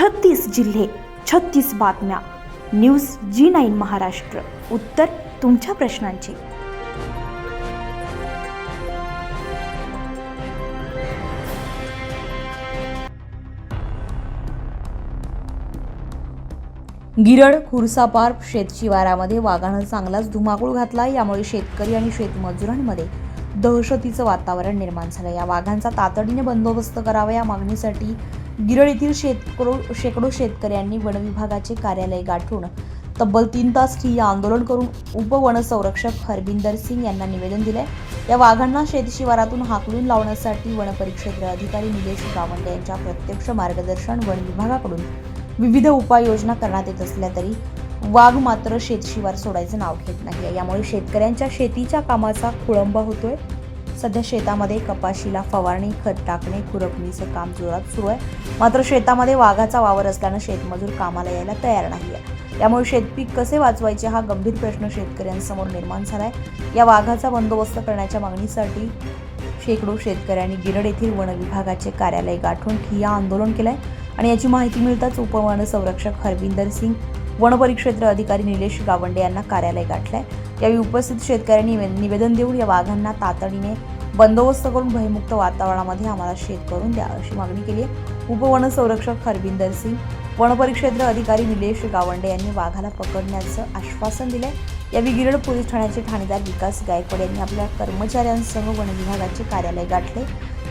छत्तीस जिल्हे छत्तीस बातम्या. News G nine Maharashtra. उत्तर तुमच्या प्रश्नांची. गिरड खुर्सापार शेतशिवारामध्ये वाघानं चांगलाच धुमाकूळ घातला. यामुळे शेतकरी आणि शेतमजुरांमध्ये दहशतीचं वातावरण निर्माण झालं. या वाघांचा तातडीने बंदोबस्त करावा या मागणीसाठी गिरळ येथील शेतकरो शेकडो शेतकऱ्यांनी वनविभागाचे कार्यालय गाठून तब्बल तीन तास ठिय्या आंदोलन करून उपवनसंरक्षक हरबिंदर सिंग यांना निवेदन दिले या वाघांना शेतशिवारातून हाकलून लावण्यासाठी वनपरिक्षेत्र अधिकारी निलेश गावंडे यांच्या प्रत्यक्ष मार्गदर्शन वन विभागाकडून विविध उपाययोजना करण्यात येत असल्या तरी वाघ मात्र शेतशिवार सोडायचं नाव घेत नाही यामुळे शेतकऱ्यांच्या शेतीच्या कामाचा खोळंबा होतोय. सध्या शेतामध्ये कपाशीला फवारणी खत टाकणे खुरपणीचं काम जोरात सुरू आहे. मात्र शेतामध्ये वाघाचा वावर असल्यानं शेतमजूर कामाला यायला तयार नाही आहे त्यामुळे शेतपीक कसे वाचवायचे हा गंभीर प्रश्न शेतकऱ्यांसमोर निर्माण झाला आहे या वाघाचा बंदोबस्त करण्याच्या मागणीसाठी शेकडो शेतकऱ्यांनी गिरड येथील वन विभागाचे कार्यालय गाठून ठिय्या आंदोलन केलं आहे आणि याची माहिती मिळताच उपवन संरक्षक हरविंदर सिंग वनपरिक्षेत्र अधिकारी निलेश गावंडे यांना कार्यालय गाठलंय. यावेळी उपस्थित शेतकऱ्यांनी निवेदन देऊन या वाघांना तातडीने बंदोबस्त करून भयमुक्त वातावरणामध्ये आम्हाला शेत करून द्या अशी मागणी केली आहे. उपवनसंरक्षक हरविंदर सिंग वनपरिक्षेत्र अधिकारी निलेश गावंडे यांनी वाघाला पकडण्याचं आश्वासन दिलंय. यावेळी गिरड पोलीस ठाण्याचे ठाणेदार विकास गायकवाड यांनी आपल्या कर्मचाऱ्यांसह वन विभागाचे कार्यालय गाठले.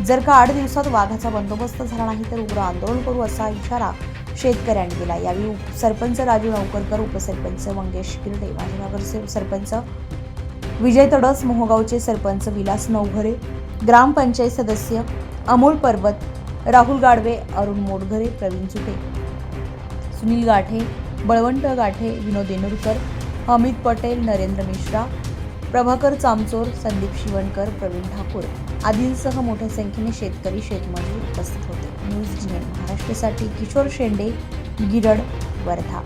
जर का आठ दिवसात वाघाचा बंदोबस्त झाला नाही तर उग्र आंदोलन करू असा इशारा शेतकऱ्यांनी केला यावेळी उप- सरपंच राजू नौकरकर उपसरपंच मंगेश किरडे माजी नगरसेवक सरपंच विजय तडस मोहगावचे सरपंच विलास नवघरे ग्रामपंचायत सदस्य अमोल पर्वत राहुल गाडवे अरुण मोडघरे प्रवीण चुटे सुनील गाठे बळवंत गाठे विनोद येनुरकर अमित पटेल नरेंद्र मिश्रा प्रभाकर चामचोर संदीप शिवणकर प्रवीण ठाकूर आदींसह मोठ्या संख्येने शेतकरी शेतमजूर उपस्थित होते. न्यूज महाराष्ट्रसाठी किशोर शेंडे गिरड वर्धा.